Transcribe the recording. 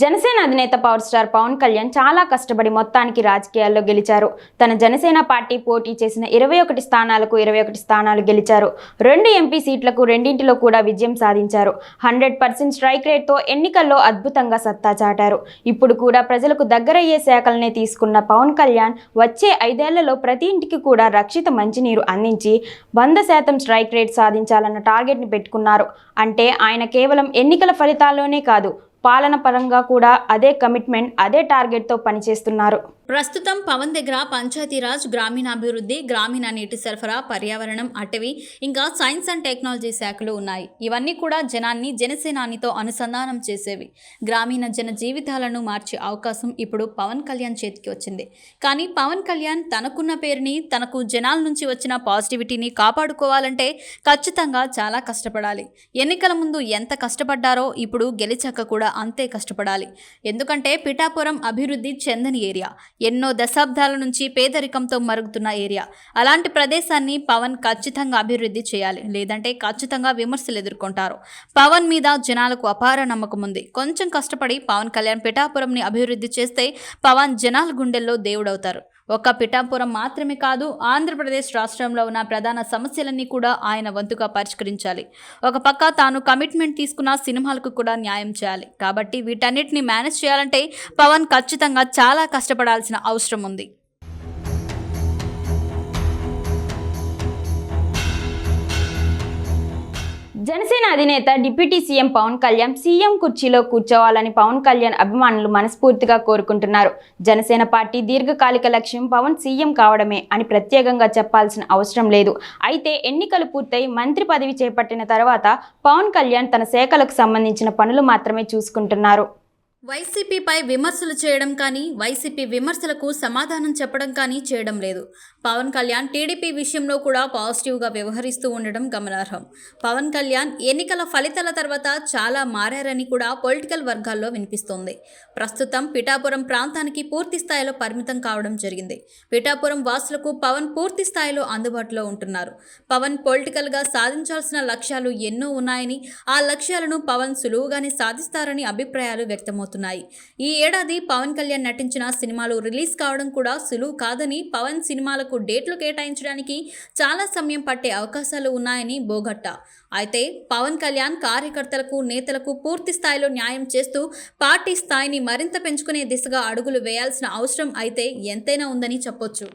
Janasena అధినేత power star Pawan Kalyan చాలా కష్టపడి మొత్తానికి రాజకీయాల్లో గెలిచారు. తన జనసేన పార్టీ పోటీ చేసిన ఇరవై ఒకటి స్థానాలకు ఇరవై ఒకటి స్థానాలు గెలిచారు. రెండు ఎంపీ సీట్లకు రెండింటిలో కూడా విజయం సాధించారు. హండ్రెడ్ పర్సెంట్ స్ట్రైక్ రేట్తో ఎన్నికల్లో అద్భుతంగా సత్తా చాటారు. ఇప్పుడు కూడా ప్రజలకు దగ్గరయ్యే శాఖలనే తీసుకున్న పవన్ కళ్యాణ్ వచ్చే ఐదేళ్ళలో ప్రతి ఇంటికి కూడా రక్షిత మంచినీరు అందించి వంద శాతం స్ట్రైక్ రేట్ సాధించాలన్న టార్గెట్ని పెట్టుకున్నారు. అంటే ఆయన కేవలం ఎన్నికల ఫలితాల్లోనే కాదు పాలన పరంగా కూడా అదే కమిట్మెంట్ అదే టార్గెట్తో పనిచేస్తున్నారు. ప్రస్తుతం పవన్ దగ్గర పంచాయతీరాజ్ గ్రామీణాభివృద్ధి గ్రామీణ నీటి సరఫరా పర్యావరణం అటవీ ఇంకా సైన్స్ అండ్ టెక్నాలజీ శాఖలు ఉన్నాయి. ఇవన్నీ కూడా జనాన్ని జనసేనానితో అనుసంధానం చేసేవి. గ్రామీణ జన జీవితాలను మార్చే అవకాశం ఇప్పుడు పవన్ కళ్యాణ్ చేతికి వచ్చింది. కానీ పవన్ కళ్యాణ్ తనకున్న పేరుని తనకు జనాల నుంచి వచ్చిన పాజిటివిటీని కాపాడుకోవాలంటే ఖచ్చితంగా చాలా కష్టపడాలి. ఎన్నికల ముందు ఎంత కష్టపడ్డారో ఇప్పుడు గెలిచాక కూడా అంతే కష్టపడాలి. ఎందుకంటే పిఠాపురం అభివృద్ధి చెందని ఏరియా. ఎన్నో దశాబ్దాల నుంచి పేదరికంతో మరుగుతున్న ఏరియా. అలాంటి ప్రదేశాన్ని పవన్ ఖచ్చితంగా అభివృద్ధి చేయాలి. లేదంటే ఖచ్చితంగా విమర్శలు ఎదుర్కొంటారు. పవన్ మీద జనాలకు అపార నమ్మకం ఉంది. కొంచెం కష్టపడి పవన్ కళ్యాణ్ పిఠాపురంని అభివృద్ధి చేస్తే పవన్ జనాల గుండెల్లో దేవుడవుతారు. ఒక్క పిఠాపురం మాత్రమే కాదు ఆంధ్రప్రదేశ్ రాష్ట్రంలో ఉన్న ప్రధాన సమస్యలన్నీ కూడా ఆయన వంతుగా పరిష్కరించాలి. ఒక పక్క తాను కమిట్మెంట్ తీసుకున్న సినిమాలకు కూడా న్యాయం చేయాలి. కాబట్టి వీటన్నిటిని మేనేజ్ చేయాలంటే పవన్ ఖచ్చితంగా చాలా కష్టపడాల్సిన అవసరం ఉంది. జనసేన అధినేత deputy CM Pavan Kalyan CM కుర్చీలో కూర్చోవాలని పవన్ కళ్యాణ్ అభిమానులు మనస్ఫూర్తిగా కోరుకుంటున్నారు. జనసేన పార్టీ దీర్ఘకాలిక లక్ష్యం పవన్ సీఎం కావడమే అని ప్రత్యేకంగా చెప్పాల్సిన అవసరం లేదు. అయితే ఎన్నికలు పూర్తయి మంత్రి పదవి చేపట్టిన తర్వాత పవన్ కళ్యాణ్ తన శాఖలకు సంబంధించిన పనులు మాత్రమే చూసుకుంటున్నారు. వైసీపీపై విమర్శలు చేయడం కానీ వైసీపీ విమర్శలకు సమాధానం చెప్పడం కానీ చేయడం లేదు. పవన్ కళ్యాణ్ టీడీపీ విషయంలో కూడా పాజిటివ్గా వ్యవహరిస్తూ ఉండడం గమనార్హం. పవన్ కళ్యాణ్ ఎన్నికల ఫలితాల తర్వాత చాలా మారారని కూడా పొలిటికల్ వర్గాల్లో వినిపిస్తోంది. ప్రస్తుతం పిఠాపురం ప్రాంతానికి పూర్తి స్థాయిలో పరిమితం కావడం జరిగింది. పిఠాపురం వాసులకు పవన్ పూర్తి స్థాయిలో అందుబాటులో ఉంటున్నారు. పవన్ పొలిటికల్గా సాధించాల్సిన లక్ష్యాలు ఎన్నో ఉన్నాయని ఆ లక్ష్యాలను పవన్ సులువుగానే సాధిస్తారని అభిప్రాయాలు వ్యక్తమవుతున్నాయి. ఈ ఏడాది పవన్ కళ్యాణ్ నటించిన సినిమాలు రిలీజ్ కావడం కూడా సులువు కాదని పవన్ సినిమాలకు డేట్లు కేటాయించడానికి చాలా సమయం పట్టే అవకాశాలు ఉన్నాయని బోగట్ట. అయితే పవన్ కళ్యాణ్ కార్యకర్తలకు నేతలకు పూర్తి స్థాయిలో న్యాయం చేస్తూ పార్టీ స్థాయిని మరింత పెంచుకునే దిశగా అడుగులు వేయాల్సిన అవసరం అయితే ఎంతైనా ఉందని చెప్పొచ్చు.